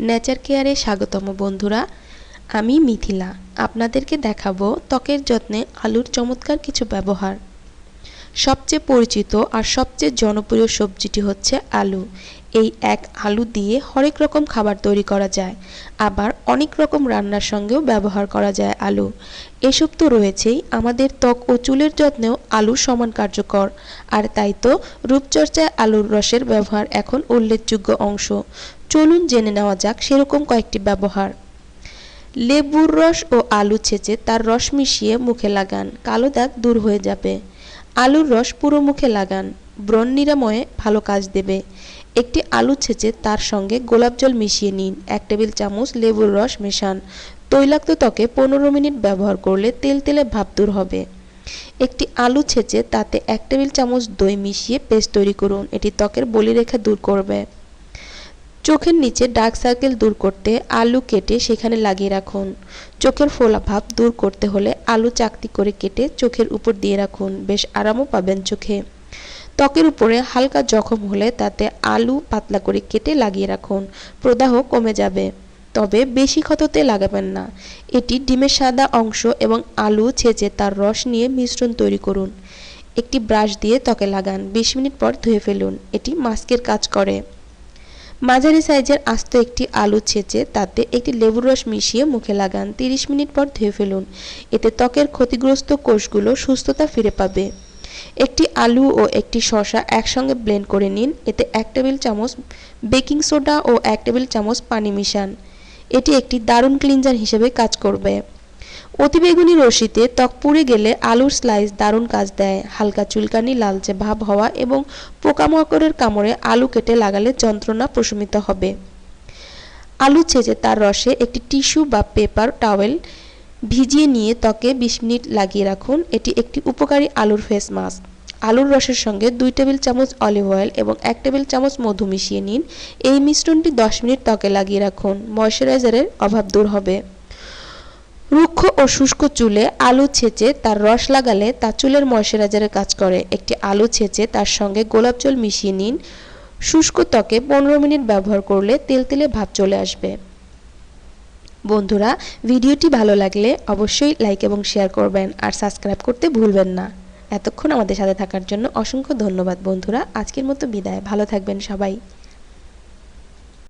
Nature কেয়ারে স্বাগতম বন্ধুরা। আমি মিথিলা। আপনাদেরকে দেখাবো ত্বকের যত্নে আলুর চমৎকার কিছু ব্যবহার। সবচেয়ে পরিচিত আর সবচেয়ে জনপ্রিয় সবজিটি হচ্ছে আলু। এই এক আলু দিয়ে হরেক রকম খাবার তৈরি করা যায়। আবার অনেক রকম রান্নার সঙ্গেও ব্যবহার করা যায় আলু। এসব তো রয়েছেই, আমাদের ত্বক ও চুলের যত্নেও আলু সমান কার্যকর। আর তাই তো রূপচর্চায় আলুর রসের ব্যবহার এখন উল্লেখযোগ্য অংশ। চলুন জেনে নেওয়া যাক সেরকম কয়েকটি ব্যবহার। লেবুর রস ও আলু ছেঁচে তার রস মিশিয়ে মুখে লাগান। কালো দাগ দূর হয়ে যাবে। আলুর রস পুরো মুখে লাগান। ব্রণ নিরাময়ে ভালো কাজ দেবে। একটি আলু ছেঁচে তার সঙ্গে গোলাপ জল মিশিয়ে নিন। এক টেবিল চামচ লেবুর রস মেশান। তৈলাক্ত ত্বকে পনেরো মিনিট ব্যবহার করলে তেল তেলে ভাব দূর হবে। একটি আলু ছেঁচে তাতে এক টেবিল চামচ দই মিশিয়ে পেস্ট তৈরি করুন। এটি ত্বকের বলিরেখা দূর করবে। চোখের নিচে ডার্ক সার্কেল দূর করতে আলু কেটে সেখানে লাগিয়ে রাখুন। চোখের ফোলা ভাব দূর করতে হলে আলু চাকতি করে কেটে চোখের উপর দিয়ে রাখুন। বেশ আরামও পাবেন চোখে। ত্বকের উপরে হালকা জখম হলে তাতে আলু পাতলা করে কেটে লাগিয়ে রাখুন। প্রদাহ কমে যাবে। তবে বেশি ক্ষততে লাগাবেন না। এটি ডিমের সাদা অংশ এবং আলু ছেঁচে তার রস নিয়ে মিশ্রণ তৈরি করুন। একটি ব্রাশ দিয়ে ত্বকে লাগান। বিশ মিনিট পর ধুয়ে ফেলুন। এটি মাস্কের কাজ করে। মাঝারি সাইজের আস্ত একটি আলু ছেঁচে তাতে একটি লেবুর রস মিশিয়ে মুখে লাগান। তিরিশ মিনিট পর ধুয়ে ফেলুন। এতে ত্বকের ক্ষতিগ্রস্ত কোষগুলো সুস্থতা ফিরে পাবে। একটি আলু ও একটি শসা একসঙ্গে ব্লেন্ড করে নিন। এতে এক টেবিল চামচ বেকিং সোডা ও এক টেবিল চামচ পানি মিশান। এটি একটি দারুণ ক্লিনজার হিসেবে কাজ করবে। অতিবেগুনি রশিতে ত্বক পুড়ে গেলে আলুর স্লাইস দারুণ কাজ দেয়। হালকা চুলকানি, লালচে ভাব হওয়া এবং পোকামাকড়ের কামড়ে আলু কেটে লাগালে যন্ত্রণা প্রশমিত হবে। আলু ছেঁচে তার রসে একটি টিস্যু বা পেপার টাওয়েল ভিজিয়ে নিয়ে ত্বকে বিশ মিনিট লাগিয়ে রাখুন। এটি একটি উপকারী আলুর ফেস মাস্ক আলুর রসের সঙ্গে দুই টেবিল চামচ অলিভ অয়েল এবং এক টেবিল চামচ মধু মিশিয়ে নিন। এই মিশ্রণটি দশ মিনিট ত্বকে লাগিয়ে রাখুন। ময়শ্চারাইজারের অভাব দূর হবে। রুক্ষ ও শুষ্ক চুলে আলু ছেঁচে তার রস লাগালে তা চুলের ময়শ্চারাইজারের কাজ করে। একটি আলু ছেঁচে তার সঙ্গে গোলাপ জল মিশিয়ে নিন। শুষ্ক ত্বকে পনেরো মিনিট ব্যবহার করলে তেল তেলে ভাব চলে আসবে। বন্ধুরা, ভিডিওটি ভালো লাগলে অবশ্যই লাইক এবং শেয়ার করবেন আর সাবস্ক্রাইব করতে ভুলবেন না। এতক্ষণ আমাদের সাথে থাকার জন্য অসংখ্য ধন্যবাদ বন্ধুরা। আজকের মতো বিদায়। ভালো থাকবেন সবাই।